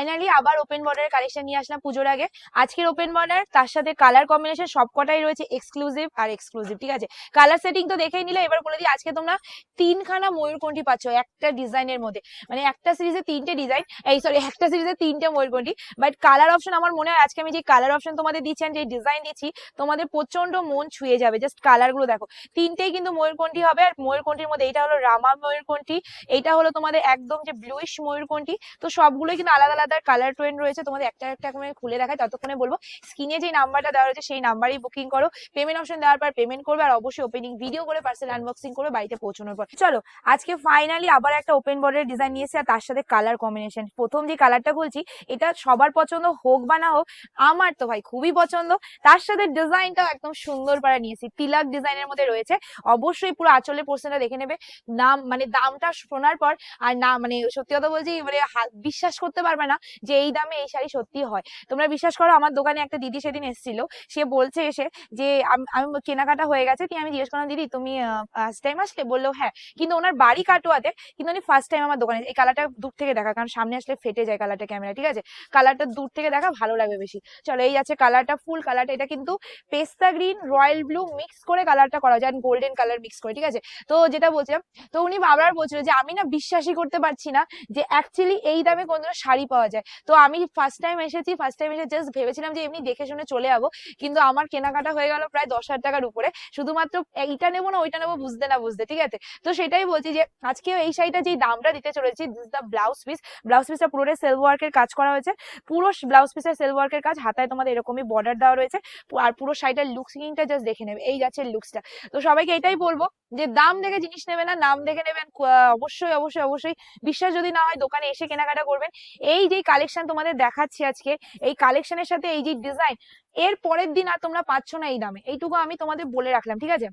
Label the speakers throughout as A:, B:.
A: Finally আবার open বর্ডারের collection নিয়ে আসলাম পুজোর আগে। আজকের ওপেন বর্ডার তার সাথে কালার কম্বিনেশন সবকটাই রয়েছে এক্সক্লুসিভ আর এক্সক্লুসিভ ঠিক আছে? কালার সেটিং তো দেখেই নিলে, এবার বলে দিই, আজকে তোমরা তিনখানা ময়ূরকণ্ঠী পাচ্ছ, একটা ডিজাইনের মধ্যে। মানে একটা সিরিজে তিনটে ডিজাইন এই সরি একটা সিরিজে তিনটে ময়ূরকণ্ঠী বাট কালার অপশন আমার মনে হয় আজকে আমি যে কালার অপশন তোমাদের দিচ্ছি যে ডিজাইন দিচ্ছি, তোমাদের প্রচণ্ড মন ছুঁয়ে যাবে। জাস্ট কালারগুলো দেখো। তিনটেই কিন্তু ময়ূরকণ্ঠী হবে, আর ময়ূরকণ্ঠীর মধ্যে এইটা হলো রামা ময়ূরকণ্ঠী, এইটা হলো তোমাদের একদম যে ব্লুইশ ময়ূরকণ্ঠী, তো সবগুলোই কিন্তু আলাদা আলাদা কালার টোয়েন রয়েছে, তোমাদের একটা একটা করে খুলে দেখায়, ততক্ষণে বলব স্ক্রিনে যে নাম্বারটা দেওয়া রয়েছে, সেই নাম্বারই বুকিং করো। পেমেন্ট অপশন দেওয়ার পর পেমেন্ট করবে আর অবশ্যই ওপেনিং ভিডিও করে পার্সেল আনবক্সিং করে বাড়িতে পৌঁছানোর পর। চলো, আজকে ফাইনালি আবার একটা ওপেন বর্ডারের ডিজাইন নিয়েছি আর তার সাথে কালার কম্বিনেশন প্রথম যে কালারটা বলছি, এটা সবার পছন্দ হোক বা না হোক, আমার তো ভাই খুবই পছন্দ। তার সাথে ডিজাইনটাও একদম সুন্দর পারা নিয়েছি তিলাক ডিজাইনের মধ্যে রয়েছে। অবশ্যই পুরো আঁচলের পোর্শনটা দেখে নেবে। নাম মানে দামটা শোনার পর আর না মানে সত্যি কথা বলছি মানে বিশ্বাস করতে পারবে না। যে এই দামে এই শাড়ি সত্যি হয়। তোমরা বিশ্বাস করো, আমার দোকানে একটা দিদি সেদিন এসেছিল। সে বলছে এসে যে, আমি কেনাকাটা হয়ে গেছে দিয়ে আমি জিজ্ঞেস করলাম, দিদি, তুমি ফার্স্ট টাইম আসলে? বলল হ্যাঁ। কিন্তু ওনার বাড়ি কাটোয়াতে, কিন্তু উনি ফার্স্ট টাইম আমার দোকানে এই কালারটা দূর থেকে দেখা, কারণ সামনে আসলে ফেটে যায় কালারটা ক্যামেরা ঠিক আছে? কালারটা দূর থেকে দেখা, ভালো লাগবে বেশি। চলো, এই আছে কালারটা ফুল কালারটা এটা কিন্তু পেস্তা গ্রিন রয়্যাল ব্লু মিক্স করে কালারটা করা যায় গোল্ডেন কালার মিক্স করে, ঠিক আছে? তো যেটা বলছিলাম, তো উনি বাবার বলছিল যে, আমি না বিশ্বাসই করতে পারছি না যে অ্যাকচুয়ালি এই দামে কোনো শাড়ি পাওয়া যায়। তো আমি ফার্স্ট টাইম এসেছি ফার্স্ট টাইম এসে জাস্ট ভেবেছিলাম যে এমনি দেখে শুনে চলে যাব, কিন্তু আমার কেনাকাটা হয়ে গেল প্রায় দশ হাজার টাকার উপরে। শুধুমাত্র এইটা নেব না, ওইটা নেব, বুঝতে না বুঝতে, ঠিক আছে? তো সেটাই বলছি যে আজকে এই শাড়িটা যেই দামটা দিতে চলেছি this the blouse piece blouse পিসটা পুরোটাই সেলফ ওয়ার্কের কাজ করা হয়েছে। পুরো ব্লাউজ পিসের সেলফ ওয়ার্কের কাজ, হাতায় তোমাদের এরকমই বর্ডার দেওয়া রয়েছে। আর পুরো শাড়িটার লুকসিংটা জাস্ট দেখে নেবে, এই যাচ্ছে লুকসটা তো সবাইকে এটাই বলব যে দাম দেখে জিনিস নেবে না, নাম দেখে নেবেন অবশ্যই অবশ্যই অবশ্যই। বিশ্বাস যদি না হয় দোকানে এসে কেনাকাটা করবেন। এই যে কালেকশন তোমাদের দেখাচ্ছি আজকে, এই কালেকশনের সাথে এই যে ডিজাইন এর পরের দিন আর তোমরা পাচ্ছ না এই দামে। এইটুকু আমি তোমাদের বলে রাখলাম, ঠিক আছে?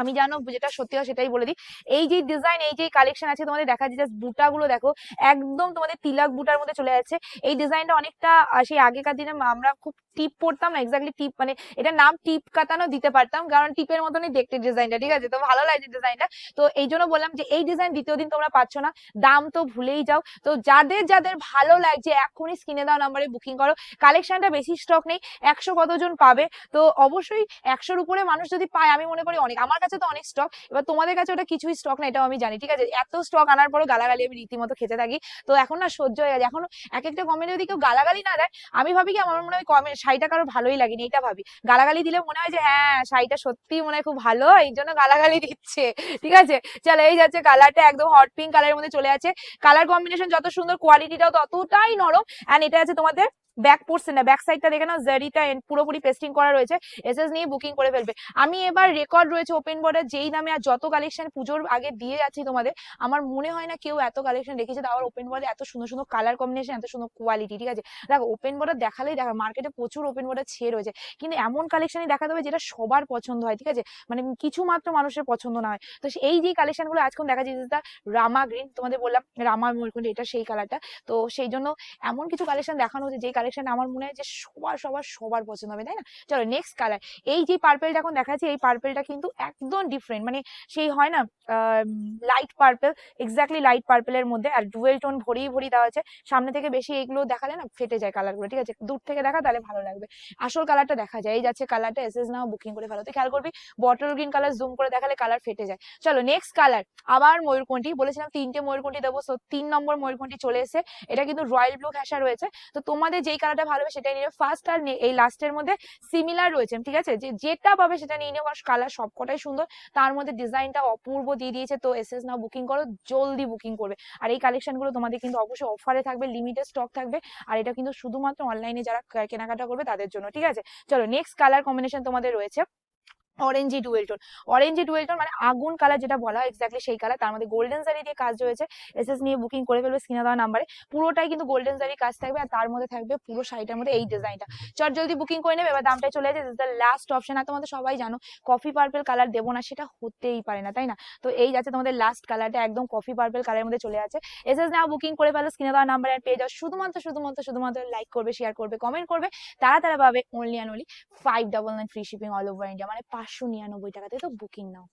A: আমি জানো যেটা সত্যি হয় সেটাই বলে দিই। এই যে ডিজাইন এই যে কালেকশন আছে তোমাদের দেখা যাচ্ছে বুটাগুলো দেখো, একদম তোমাদের তিলাক বুটার মধ্যে চলে যাচ্ছে। এই ডিজাইনটা অনেকটা সেই আগেকার দিনে আমরা খুব টিপ পড়তাম না এক্স্যাক্টলি টিপ মানে এটা নাম টিপ কাটানো দিতে পারতাম, কারণ টিপের মতনই দেখতে ডিজাইনটা ঠিক আছে? তো ভালো লাগছে ডিজাইনটা তো এই জন্য বললাম যে এই ডিজাইন দ্বিতীয় দিন তোমরা পাচ্ছ না, দাম তো ভুলেই যাও। তো যাদের যাদের ভালো লাগছে, এখনই স্ক্রিনে দেওয়া নাম্বারে বুকিং করো। কালেকশনটা বেশি স্টক নেই, একশো কতজন পাবে? তো অবশ্যই একশোর উপরে মানুষ যদি পায়, আমি মনে করি অনেক, আমার কাছে তো অনেক স্টক এবার তোমাদের কাছে ওটা কিছুই স্টক না, এটাও আমি জানি, ঠিক আছে? এত স্টক আনার পরও গালাগালি আমি রীতিমতো খেতে থাকি। তো এখন না সহ্য হয়ে গেছে। এখন এক একটা কমেন্টে যদি কেউ গালাগালি না দেয়, আমি ভাবি কি আমার মনে হয় কমে শাড়িটা কারও ভালোই লাগেনি, এটা ভাবি। গালাগালি দিলে মনে হয় যে হ্যাঁ শাড়িটা সত্যি মনে হয় খুব ভালো এই জন্য গালাগালি দিচ্ছে, ঠিক আছে? চলো, এই যাচ্ছে কালারটা একদম হট পিঙ্ক কালারের মধ্যে চলে আছে কালার কম্বিনেশন যত সুন্দর কোয়ালিটিটাও ততটাই নরম অ্যান্ড এটা আছে তোমাদের ব্যাক পড়ছে না ব্যাক সাইডটা দেখে নাও জারিটা পুরোপুরি পেস্টিং করা রয়েছে এসএস নিয়ে বুকিং করে ফেলবে। আমি এবার রেকর্ড রয়েছে ওপেন বর্ডার যেই দামে আর যত কালেকশন পুজোর আগে দিয়ে যাচ্ছি তোমাদের, আমার মনে হয় না কেউ এত কালেকশন রেখেছে তাও ওপেন বর্ডার এত সুন্দর সুন্দর কালার কম্বিনেশন এত সুন্দর কোয়ালিটি ঠিক আছে? দেখো ওপেন বর্ডার দেখালেই দেখা মার্কেটে প্রচুর ওপেন বর্ডার ছেয়ে রয়েছে। কিন্তু এমন কালেকশনই দেখাতে হবে যেটা সবার পছন্দ হয়, ঠিক আছে? মানে কিছু মাত্র মানুষের পছন্দ না হয়। তো এই যে কালেকশনগুলো আজকে দেখা যাচ্ছে রামা গ্রিন তোমাদের বললাম রামা ময়ূরকুণ্ড এটা সেই কালারটা তো সেই জন্য এমন কিছু কালেকশন দেখানো হচ্ছে যে কালেকশন আমার মনে হয় যে সবার সবার সবার পছন্দ হবে, তাই না? চলো নেক্সট কালার এই যে পার্পেলটা এখন দেখাচ্ছি এই পার্পেলটা কিন্তু একদম ডিফারেন্ট মানে সেই হয় না লাইট পার্পেল এক্স্যাক্টলি লাইট পার্পেলের মধ্যে আর ডুয়েল টোন ভরিয়ে ভরিয়ে দেওয়া আছে। সামনে থেকে বেশি এগুলো দেখালে না ফেটে যায় কালারগুলো ঠিক আছে? দূর থেকে দেখা তাহলে ভালো লাগবে। আসল কালারটা দেখা যায়। এই যাচ্ছে কালারটা এসএস নাও বুকিং করে ফেলো। তো খেয়াল করবি বটল গ্রিন কালার জুম করে দেখালে কালার ফেটে যায়। চলো নেক্সট কালার আবার ময়ূরকণ্ঠী। বলেছিলাম তিনটে ময়ূরকণ্ঠী দেবো সো তিন নম্বর ময়ূরকণ্ঠী চলে এসে এটা কিন্তু রয়্যাল ব্লু ঘেঁষা রয়েছে। তো তোমাদের যেই কালারটা ভালো হবে সেটাই নিয়ে ফার্স্ট আর এই লাস্টের মধ্যে সিমিলার রয়েছে, ঠিক আছে? যে যেটা পাবে সেটা নিয়ে নিও, কারণ কালার সবকটাই সুন্দর। তার মধ্যে ডিজাইনটা অপূর্ব দিয়ে দিয়েছে, তো এসএস নাও বুকিং করো, জলদি বুকিং করবে। আর এই কালেকশনগুলো তোমাদের কিন্তু অবশ্যই অফারে থাকবে লিমিটেড স্টক থাকবে। আর এটা কিন্তু শুধুমাত্র অনলাইনে যারা কেনাকাটা করবে তাদের জন্য, ঠিক আছে? চলো নেক্সট কালার কম্বিনেশন তোমাদের রয়েছে। Orangey dual tone orangey dual tone মানে আগুন কালার যেটা বলা হয় এক্স্যাক্টলি সেই কালার তার মধ্যে গোল্ডেন জারি দিয়ে কাজ রয়েছে। এসএস নিয়ে বুকিং করে ফেলবে স্ক্রিনে দেওয়া নাম্বারে পুরোটাই কিন্তু গোল্ডেন জারি কাজ থাকবে আর তার মধ্যে থাকবে পুরো শাড়িটার মধ্যে এই ডিজাইনটা চট জলদি বুকিং করে নেবে, এবার দামটাই চলে যাচ্ছে দ্য লাস্ট অপশন আর তোমাদের সবাই জানো কফি পার্পেল কালার দেবো না, সেটা হতেই পারে না, তাই না? তো এই যাচ্ছে তোমাদের লাস্ট কালারটা একদম কফি পার্পেল কালারের মধ্যে চলে আছে। এসএস নাও বুকিং করে ফেলো স্ক্রিনে দেওয়া নাম্বার আর পেয়ে যাও শুধুমাত্র শুধুমাত্র শুধুমাত্র লাইক করবে শেয়ার করবে কমেন্ট করবে। তারা তারা পাবে only and only five double nine free shipping all over India মানে পাঁচশো নিরানব্বই টাকাতে তো? Booking now.